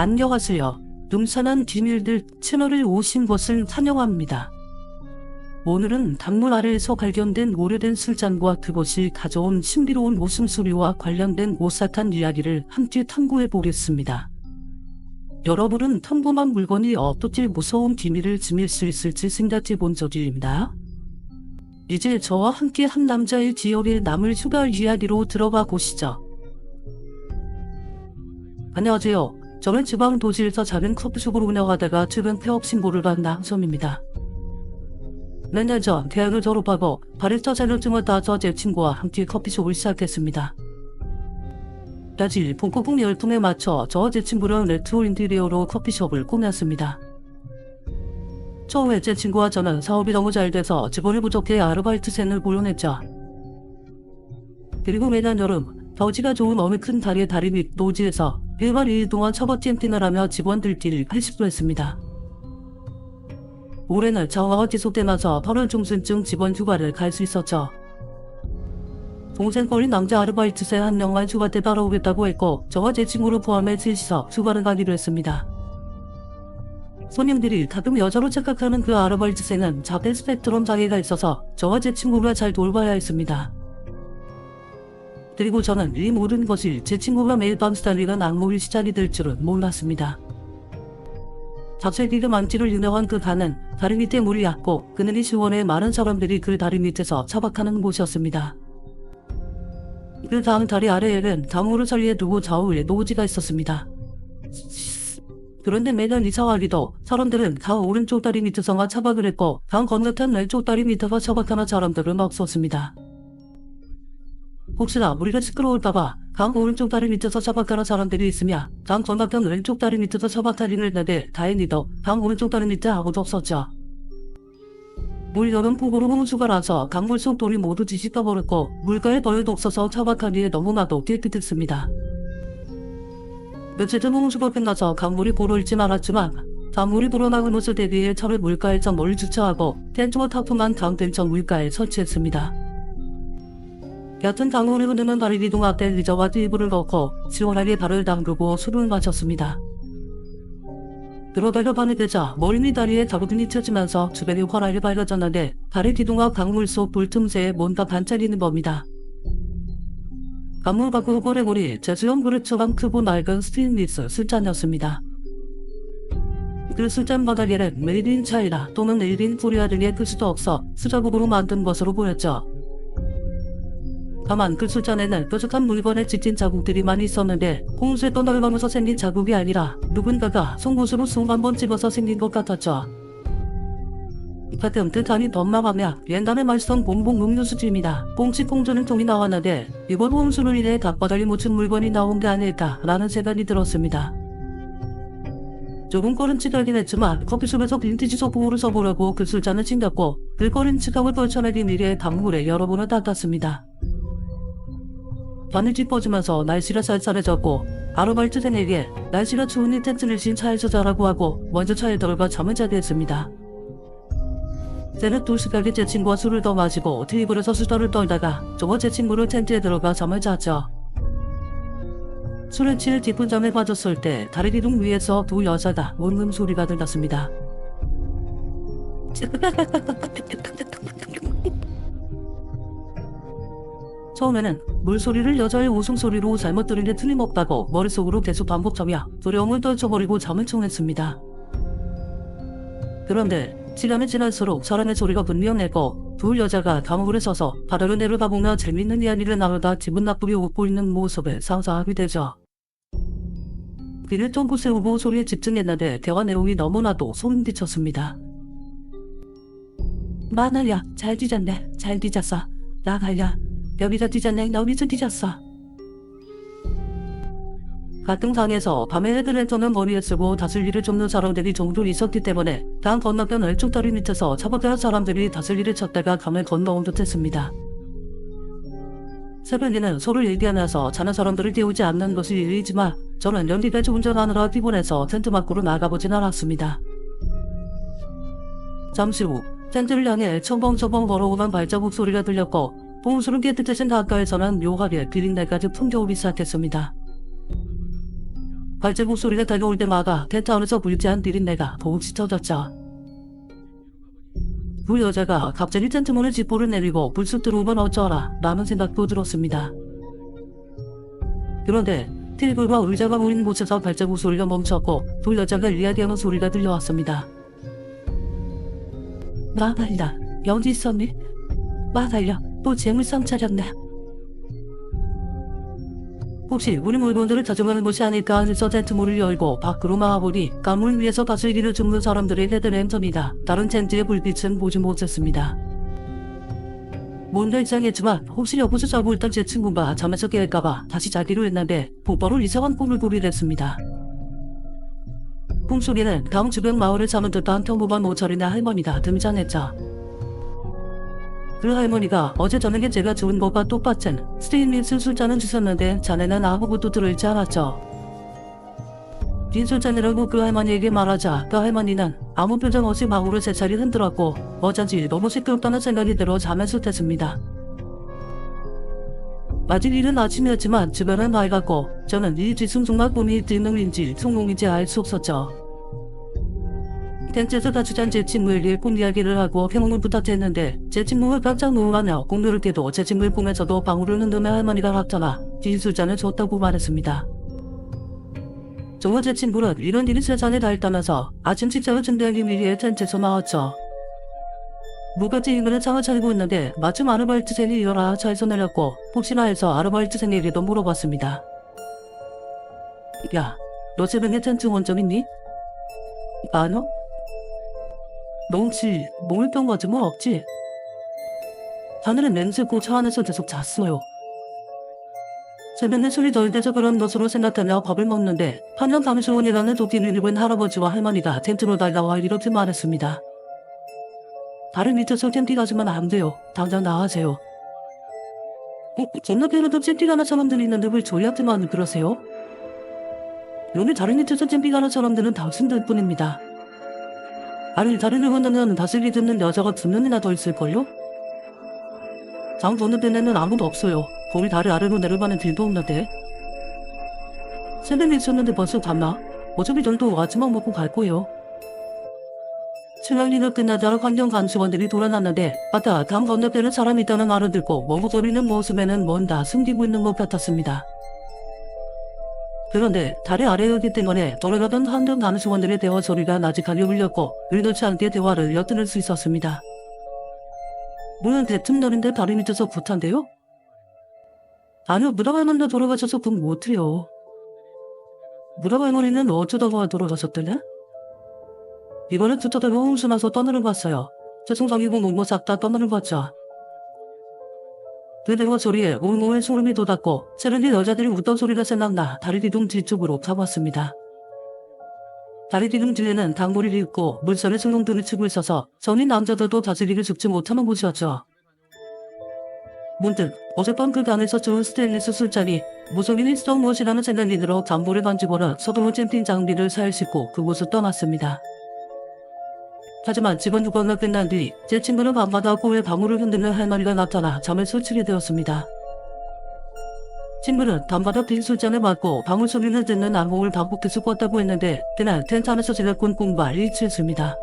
안녕하세요. 눈사난 비밀들 채널에 오신 것을 환영합니다. 오늘은 단물 아래에서 발견된 오래된 술잔과 그것이 가져온 신비로운 웃음소리와 관련된 오사탄 이야기를 함께 탐구해 보겠습니다. 여러분은 평범한 물건이 어떻게 무서운 비밀을 지닐 수 있을지 생각해 본 있나? 이제 저와 함께 한 남자의 기억에 남을 휴가 이야기로 들어가 보시죠. 안녕하세요. 저는 지방 도시에서 작은 커피숍을 운영하다가 최근 폐업 신고를 한 남섬입니다. 몇 년 전 대학을 졸업하고 바리스타 자격증을 따서 제 친구와 함께 커피숍을 시작했습니다. 다시 본국국 열풍에 맞춰 저와 제 친구는 레트로 인테리어로 커피숍을 꾸몄습니다. 처음에 제 친구와 저는 사업이 너무 잘 돼서 직원이 부족해 아르바이트생을 고용했죠. 그리고 매년 여름 더지가 좋은 어느 큰 다리의 다리 밑 노지에서 1박 2일 동안 처버 캠핑을 하며 직원들끼리 회식도 했습니다. 올해는 정화가 지속되면서 8월 중순쯤 직원 휴가를 갈 수 있었죠. 동생 뻘인 남자 아르바이트생 한 명만 휴가 때 따라오겠다고 했고 저와 제 친구를 포함해 셋이서 휴가를 가기로 했습니다. 손님들이 가끔 여자로 착각하는 그 아르바이트생은 자폐 스펙트럼 장애가 있어서 저와 제 친구가 잘 돌봐야 했습니다. 그리고 저는 이 모든 것이 제 친구가 매일 밤 스타일링한 악몽의 시작이 될 줄은 몰랐습니다. 잡채기가 망치를 유명한 그 간은 다리 밑에 물이 얕고 그늘이 시원해 많은 사람들이 그 다리 밑에서 차박하는 곳이었습니다. 그 다음 다리 아래에는 나무를 설리에 두고 좌우에 노지가 있었습니다. 그런데 매년 이상하기도 사람들은 강 오른쪽 다리 밑에서만 차박을 했고 강 건너편 왼쪽 다리 밑에서 차박하는 사람들은 없었습니다. 혹시나 우리가 시끄러울까봐 강 오른쪽 다리 밑에서 차박하는 사람들이 있으며 강 건너편 왼쪽 다리 밑에서 차박하리를 했는데 다행히도 강 오른쪽 다리 밑에 아무도 없었죠. 물 여름 폭우로 홍수가 나서 강물 속 돌이 모두 뒤집어 버렸고 물가에 벌도 없어서 차박하기에 너무나도 깨끗했습니다. 며칠 전 홍수가 끝나서 강물이 고르지 말았지만 강물이 불어나는 것을 대비해 차를 물가에 서 멀리 주차하고 텐트와 타프만 강 근처 물가에 설치했습니다. 얕은 강물이 흐르는 다리 기둥 앞에 의자와 테이블을 넣고 시원하게 발을 담그고 술을 마셨습니다. 그러다가 밤이 되자 머리니 다리에 자국이 쳐지면서 주변이 환하게 밝아졌는데 다리 기둥과 강물 속 불틈새에 뭔가 반짝이는 겁니다. 강물 밖으로 꼬레골이 제수형 그릇처럼 크고 낡은 스테인리스 술잔이었습니다. 그 술잔 바닥에는 메이드인 차이나 또는 메이드인 코리아 등의 글씨도 없어 수작업으로 만든 것으로 보였죠. 다만 그 술잔에는 뾰족한 물건에 찍힌 자국들이 많이 있었는데 홍수에 떠날가면서 생긴 자국이 아니라 누군가가 송곳으로 손한번 집어서 생긴 것 같았죠. 가끔 듯하니 덤망하며 옛날에 마시던 봉봉 음료수집입니다. 꽁치꽁조는 통이 나왔는데 이번 홍수로 인해 닭바닥에 묻힌 물건이 나온 게 아닐까 라는 생각이 들었습니다. 조금 꺼림칙하긴 했지만 커피숍에서 빈티지 소품으로 써보려고 그 술잔을 챙겼고 그 꺼림칙함을 떨쳐내기 위해 단물에 여러 번을 닦았습니다. 바늘 짚어주면서 날씨가 쌀쌀해졌고 아르바이트생에게 날씨가 추우니 텐트를 친 차에서 자라고 하고 먼저 차에 들어가 잠을 자게 했습니다. 새벽 2시까지 제 친구와 술을 더 마시고 테이블에서 수다를 떨다가 저와 제 친구를 텐트에 들어가 잠을 잤죠. 술에 취해 깊은 잠에 빠졌을 때 다리 기둥 위에서 두 여자가 웃는 소리가 들렸습니다. 처음에는 물소리를 여자의 웃음소리로 잘못 게 틀림없다고 머릿속으로 계속 반복하며 두려움을 떨쳐버리고 잠을 청했습니다. 그런데 시간이 지날수록 사람의 소리가 분명했고 두 여자가 감옥에 서서 바다를 내려다보며 재밌는 이야기를 나누다 기분 나쁘게 웃고 있는 모습을 상상하게 되죠. 귀를 쫑긋 세우고 소리에 집중했는데 대화 내용이 너무나도 소름 끼쳤습니다. 마늘야 잘 뒤졌네 잘 뒤졌어 나 갈려 여기서 뒤졌네 여기서 뒤졌어 같은 강에서 밤에 애들을 저는 머리에 쓰고 다슬기를 줍는 사람들이 종종 있었기 때문에 강 건너편 왼쪽 다리 밑에서 차박하는 사람들이 다슬기를 쳤다가 강을 건너온 듯 했습니다. 새벽에는 소를 얘기하면서 자는 사람들을 깨우지 않는 것이 일이지만 저는 연기까지 운전하느라 피곤해서 텐트 밖으로 나가보진 않았습니다. 잠시 후 텐트를 향해 첨벙첨벙 걸어오는 발자국 소리가 들렸고 봉수를 깨끗해진 가까이서는 묘하게 비린내까지 풍겨오기 시작했습니다. 발자국 소리가 다가올 때마다 안에서 불지한 들인내가 더욱 짙어졌죠. 그 여자가 갑자기 텐트 문에 지포를 내리고 불쑥 들어오면 어쩌라 라는 생각도 들었습니다. 그런데 테이블과 의자가 모인 곳에서 발자국 소리가 멈췄고 두 여자가 이야기하는 소리가 들려왔습니다. 나 달라 여기 있었니? 마 달려 또 재물상 차렸네. 혹시 우리 물건들을 가져가는 것이 아닐까 해서 텐트 문을 열고 밖으로 나와보니 가물 위에서 다슬기를 줍는 사람들의 헤드랜턴이다. 다른 텐트의 불빛은 보지 못했습니다. 뭔가 이상했지만 혹시 여기서 자고 있던 제 친구가 잠에서 깰까봐 다시 자기로 했는데 곧바로 이상한 꿈을 꾸게 됐습니다. 꿈속에는 강 주변 마을을 사는 듯한 평범한 모처리나 할머니가 등장했죠. 그 할머니가 어제 저녁에 제가 좋은 것과 똑같은 스테인리스 술잔을 주셨는데 자네는 아무것도 들어있지 않았죠. 빈 술잔이라고 그 할머니에게 말하자 그 할머니는 아무 표정 없이 세 차례 흔들었고 어쩐지 너무 시끄럽다는 생각이 들어 잠에 쏟았습니다. 아직 이른 아침이었지만 주변은 맑았고 저는 이 뒤숭숭한 꿈이 뒷능인지 성공인지 알 수 없었죠. 텐트에서 다주잔 제 친구에게 꿈 이야기를 하고 평온을 부탁했는데 제 친구가 깜짝 놀라며 꿈들을 때도 제 친구를 보면서도 방울을 흔들며 할머니가 나타나 뒷술잔을 줬다고 말했습니다. 저와 제 친구는 이런 일이 세상에 다 있다면서 아침 식사를 준비하기 위해 텐트에서 나왔죠. 무가지 인근에 창을 차리고 있는데 마침 아르바이트생이 일어나 차에서 내렸고 혹시나 해서 아르바이트생에게도 물어봤습니다. 야, 너 새벽에 텐트 원점 있니? 아노? 몸을 뺀 거지 뭐 없지? 하늘은 맹세고 차 안에서 계속 잤어요. 새벽에 술이 덜 돼서 그런 것으로 생각하며 밥을 먹는데 한년 강수원이라는 도끼를 입은 할아버지와 할머니가 텐트로 달려와 이렇게 말했습니다. 다른 밑에서 텐트 가지면 안 돼요. 당장 나가세요. 어, 건너편에도 텐트 가는 사람들이 있는데 왜 저희한테만 그러세요? 여기 다른 밑에서 텐트 가는 사람들은 당신들 뿐입니다. 아니 다른 일본에는 다슬기 듣는 여자가 두 명이나 더 있을걸요? 장 보는 데는 아무도 없어요. 거기 다리 아래로 내려가는 길도 없는데. 새벽에 있었는데 벌써 갔나? 어차피 저도 아침만 먹고 갈 거예요. 출연리가 끝나자 환경 감시원들이 돌아났는데 아따 강 건너편에 사람이 있다는 말을 듣고 머뭇거리는 모습에는 뭔가 숨기고 있는 것 같았습니다. 그런데 다리 아래였기 때문에 돌아가던 한정 감시원들의 대화 소리가 나직하게 울렸고 의도치 않게 대화를 엿들을 수 있었습니다. 물론 대뜸 너린데 다리 밑에서 부탄데요? 아니요, 무라발머니가 돌아가셔서 그럼 못해요. 무라발머니는 어쩌다가 돌아가셨더냐? 이번에 두터다가 홍수 나서 떠나를 봤어요. 최승성이고 몸모 싹다 떠나를 봤죠. 그 대화 소리에 온몸에 소름이 돋았고 세련된 여자들이 웃던 소리가 생각나 다리 뒤둥 뒤쪽으로 가봤습니다. 다리 뒤둥 뒤에는 당고리를 입고 물살에 승용등을 치고 있어서 전인 남자들도 다스리를 죽지 못하는 곳이었죠. 문득 어젯밤 그 강에서 좋은 스테인리스 술잔이 무속인 일성 무엇이라는 생각이 들어 담보를 던지거나 서동을 찜핀 장비를 사일 싣고 그곳을 떠났습니다. 하지만 집안 유관가 끝난 뒤 제 친구는 밤마다 꼬에 방울을 흔드는 할머니가 나타나 잠을 설치게 되었습니다. 친구는 밤마다 빈 술잔을 맞고 방울 소리를 듣는 악몽을 반복해서 꿨다고 했는데 그날 텐트 안에서 제가 꾼 꿈과 일치했습니다.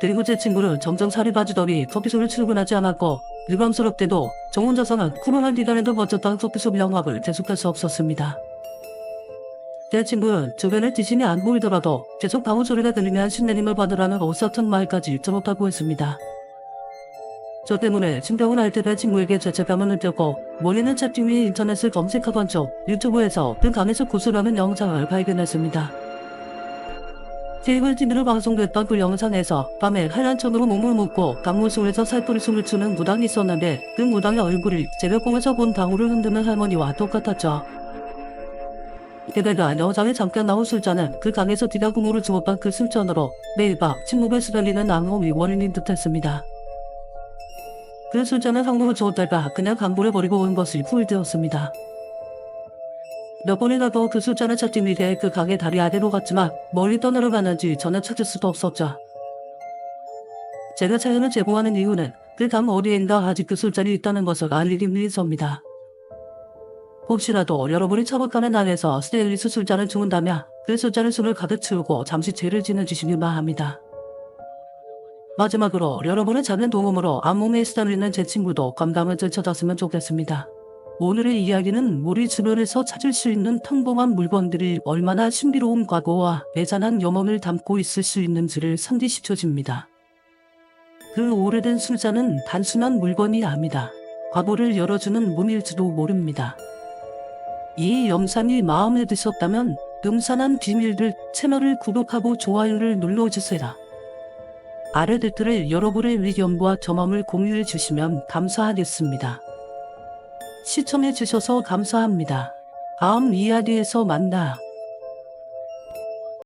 그리고 제 친구는 점점 살이 빠지더니 커피숍을 출근하지 않았고 유감스럽게도 저 혼자서는 코로나 기간에도 버텼던 커피숍 영업을 계속할 수 없었습니다. 제 친구는 주변에 지신이 안 보이더라도 계속 방울 소리가 들리면 신내림을 받으라는 어설픈 말까지 접었다고 했습니다. 저 때문에 때내 친구에게 죄책감을 느꼈고 머리는 채팅 위에 인터넷을 검색하던 중 유튜브에서 그 강에서 구슬하는 영상을 발견했습니다. 케이블 TV로 방송됐던 그 영상에서 밤에 하얀 천으로 몸을 묶고 강물 속에서 살포리 숨을 추는 무당이 있었는데 그 무당의 얼굴이 제벽공에서 본 방울을 흔드는 할머니와 똑같았죠. 게다가 여장에 잠깐 나온 술잔은 그 강에서 구물을 주었던 그 술잔으로 매일 밤 침묵에 수달리는 악몽이 원인인 듯했습니다. 그 술잔은 항목을 주었다가 그냥 강물에 버리고 온 것이 후일되었습니다. 몇 번이나 더 그 술잔을 찾기 위해 그 강의 다리 아래로 갔지만 멀리 떠내려가는지 전혀 찾을 수도 없었죠. 제가 사연을 제보하는 이유는 그 강 어디엔가 아직 그 술잔이 있다는 것을 알리기 위해서입니다. 혹시라도 여러분이 처박가는 안에서 스테일리스 술잔을 주문다며 그 술잔을 술을 가득 채우고 잠시 죄를 지내주시길 바랍니다. 마지막으로 여러분의 작은 도움으로 암몸에 시달리는 제 친구도 건강을 되찾았으면 좋겠습니다. 오늘의 이야기는 우리 주변에서 찾을 수 있는 평범한 물건들이 얼마나 신비로운 과거와 애잔한 염원을 담고 있을 수 있는지를 상기시켜줍니다. 그 오래된 술잔은 단순한 물건이 아니다. 과거를 열어주는 문일지도 모릅니다. 이 영상이 마음에 드셨다면 음산한 비밀들 채널을 구독하고 좋아요를 눌러주세요. 아래 댓글에 여러분의 의견과 경험을 공유해 주시면 감사하겠습니다. 시청해 주셔서 감사합니다. 다음 이야기에서 만나.